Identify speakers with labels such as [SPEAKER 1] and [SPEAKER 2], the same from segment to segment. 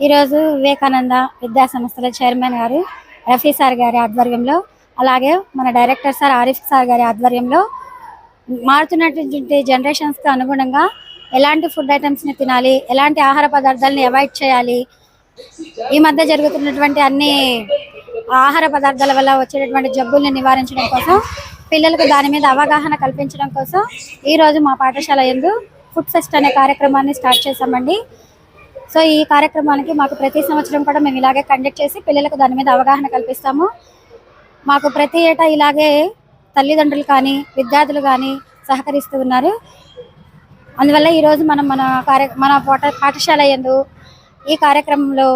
[SPEAKER 1] ఈరోజు వివేకానంద విద్యా సంస్థల చైర్మన్ గారు రఫీ సార్ గారి ఆధ్వర్యంలో అలాగే మన డైరెక్టర్ సార్ ఆరిఫ్ సార్ గారి ఆధ్వర్యంలో మారుతున్నటువంటి జనరేషన్స్కి అనుగుణంగా ఎలాంటి ఫుడ్ ఐటమ్స్ని తినాలి ఎలాంటి ఆహార పదార్థాలని అవాయిడ్ చేయాలి ఈ మధ్య జరుగుతున్నటువంటి అన్ని ఆహార పదార్థాల వల్ల వచ్చేటటువంటి జబ్బుల్ని నివారించడం కోసం పిల్లలకు దాని మీద అవగాహన కల్పించడం కోసం ఈరోజు మా పాఠశాల ఎందు ఫుడ్ ఫెస్ట్ అనే కార్యక్రమాన్ని స్టార్ట్ చేశామండి. సో ఈ కార్యక్రమానికి మాకు ప్రతి సంవత్సరం కూడా మేము ఇలాగే కండక్ట్ చేసి పిల్లలకు దాని మీద అవగాహన కల్పిస్తాము. మాకు ప్రతి ఏటా ఇలాగే తల్లిదండ్రులు కానీ విద్యార్థులు కానీ సహకరిస్తూ ఉన్నారు. అందువల్ల ఈరోజు మనం మన కార్య మన పాఠ పాఠశాల యందు ఈ కార్యక్రమంలో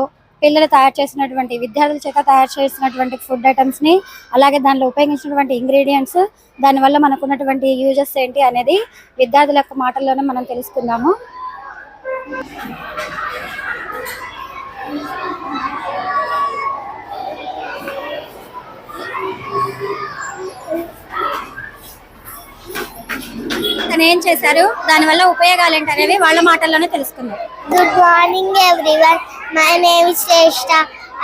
[SPEAKER 1] పిల్లలు తయారు చేసినటువంటి విద్యార్థుల చేత తయారు చేసినటువంటి ఫుడ్ ఐటమ్స్ని అలాగే దానిలో ఉపయోగించినటువంటి ఇంగ్రీడియంట్స్ దానివల్ల మనకున్నటువంటి యూజెస్ ఏంటి అనేది విద్యార్థుల యొక్క మాటల్లోనే మనం తెలుసుకుందాము. ఏం చేశారు? దానివల్ల ఉపయోగాలు ఏంటి అనేవి వాళ్ళ మాటల్లోనే తెలుసుకుందాం.
[SPEAKER 2] Good morning everyone my name Shreshta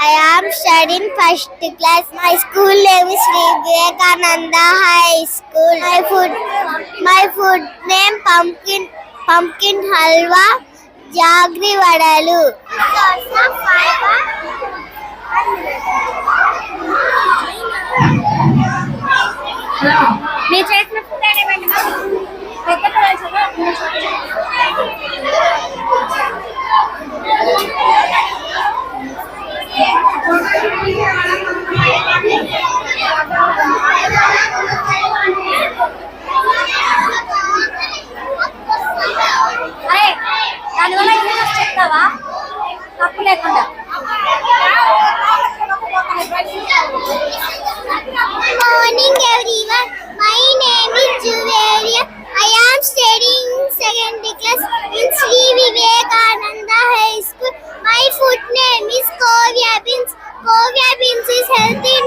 [SPEAKER 2] I am studying first class my school name Shri Vivekananda high school my food my food name pumpkin pumpkin halwa
[SPEAKER 1] jaggery వడలు. తప్పు లేకుండా
[SPEAKER 2] Good morning, everyone. My name is Juvelia. I am studying second class in Sri Vivekananda High School. My food name is Kovya Beans. Kovya Beans is healthy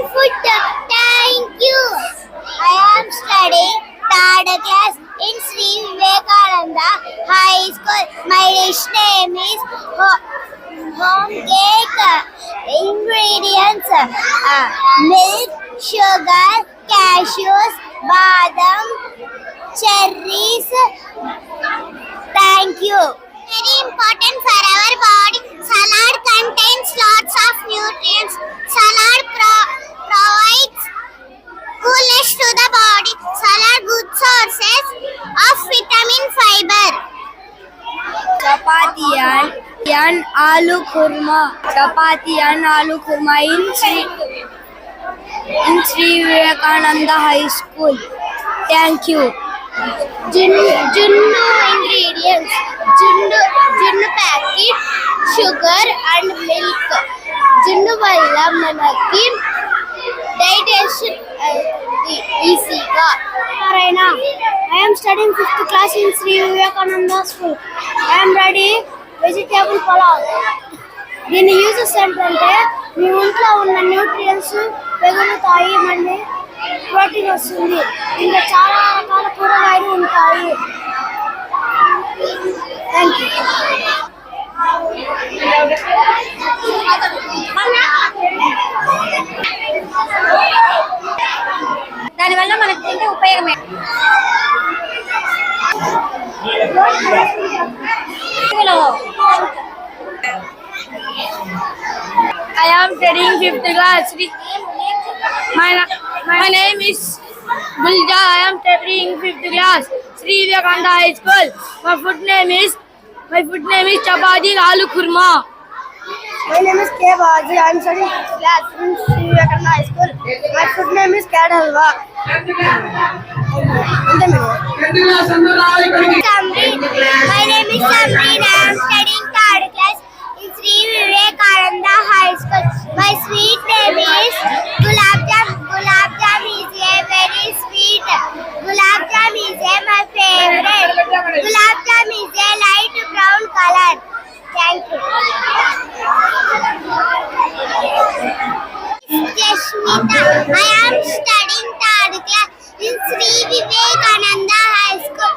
[SPEAKER 2] Ingredients: uh, milk, sugar, cashews, badam, cherries. Thank you. Very important for our body. Salad contains lots of nutrients.
[SPEAKER 3] and aloo kurma. Chapati and aloo kurma in Sri, in Sri Vivekananda High School. Thank you.
[SPEAKER 2] జున్ను జున్ను ingredients జున్ను జున్ను packet sugar and milk జున్ను వల్ల మనకి digestion ఈజీగా Narayana I'm studying fifth class in Shri Vivekananda school I'm ready vegetable pulao. దీని uses ఏంటంటే మీ ఒంట్లో ఉన్న న్యూట్రియన్స్ పెరుగుతాయి మళ్ళీ ప్రోటీన్ వస్తుంది. ఇంకా చాలా రకాల కూరగాయలు ఉంటాయి.
[SPEAKER 3] Thank you studying fifth class. My, my name is Gulja. I am studying fifth class. Sri Vivekananda High School. My food name is my food name is chapati aloo kurma.
[SPEAKER 2] My name is K. Baji. I am studying fifth class in Sri Vivekananda High School. My food name is Cat Halwa. My name is Samreen. I am studying third class Vivekananda High School. My sweet name is Gulab Jam. Gulab Jam is a very sweet. Gulab Jam is a my favorite. Gulab Jam is a light brown color. Thank you. Yashmita. I am studying third class in Sri Vivekananda High School.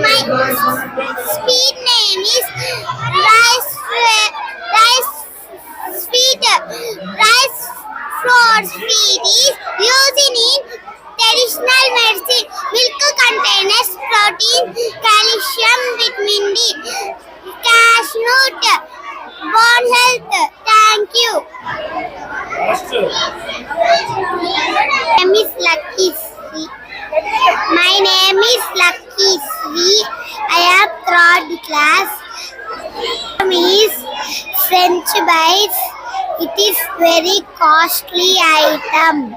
[SPEAKER 2] My sweet traditional medicine. Milk contains protein, calcium, vitamin D, cashew, nut, bone health. Thank you. My name is Lucky Sri. My name is Lucky Sri. I am third class. Name is French bites. It is very costly item.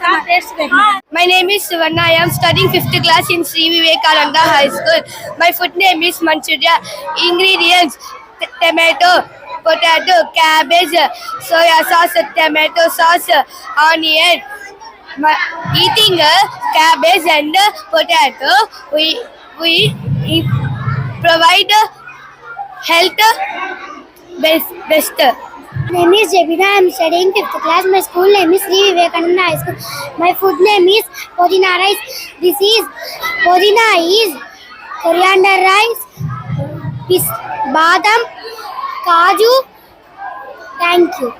[SPEAKER 3] My name is Suvarna. I am studying fifth class in Sri Vivekananda High School. My food name is Manchuria. Ingredients: tomato, potato, cabbage, soya sauce, tomato sauce, onion. My, eating uh, cabbage and uh, potato, we we provide uh, health best best.
[SPEAKER 2] Name is Jebina. I am studying fifth class. My school name is Sri Vivekananda High School. My food name is Podina rice. This is Podina is coriander rice, pis- badam, kaju. Thank you.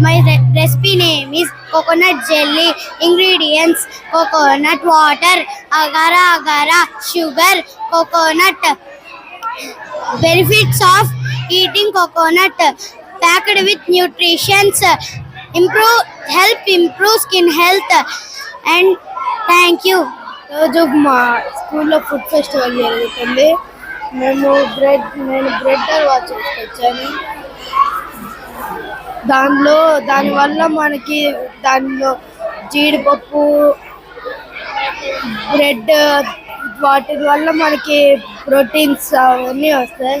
[SPEAKER 2] My re- recipe name is coconut jelly. Ingredients: coconut water, agar agar, sugar, coconut. Benefits of eating coconut: packed with nutrients, improve help improve skin health, and thank you
[SPEAKER 3] రోజు మా స్కూల్లో food festival జరుగుతుంది. మేము bread నేను bread halwa చేసుకొచ్చాను దానిలో దానివల్ల మనకి దానిలో జీడిపప్పు బ్రెడ్ వాటి వల్ల మనకి ప్రోటీన్స్ అవన్నీ వస్తాయి.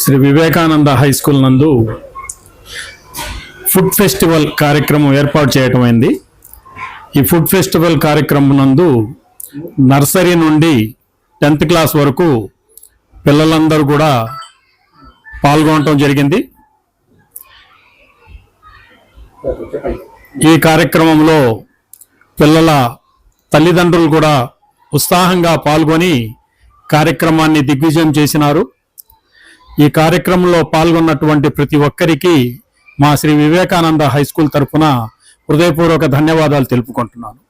[SPEAKER 4] శ్రీ వివేకానంద హై స్కూల్ నందు ఫుడ్ ఫెస్టివల్ కార్యక్రమం ఏర్పాటు చేయటమైంది ఈ ఫుడ్ ఫెస్టివల్ కార్యక్రమం నందు నర్సరీ నుండి టెన్త్ క్లాస్ వరకు పిల్లలందరూ కూడా పాల్గొనటం జరిగింది. ఈ కార్యక్రమంలో పిల్లల తల్లిదండ్రులు కూడా ఉత్సాహంగా పాల్గొని కార్యక్రమాన్ని దిగ్విజయం చేసినారు. ఈ కార్యక్రమంలో పాల్గొన్నటువంటి ప్రతి ఒక్కరికి మా శ్రీ వివేకానంద హై స్కూల్ తరఫున హృదయపూర్వక ధన్యవాదాలు తెలుపుకుంటున్నాను.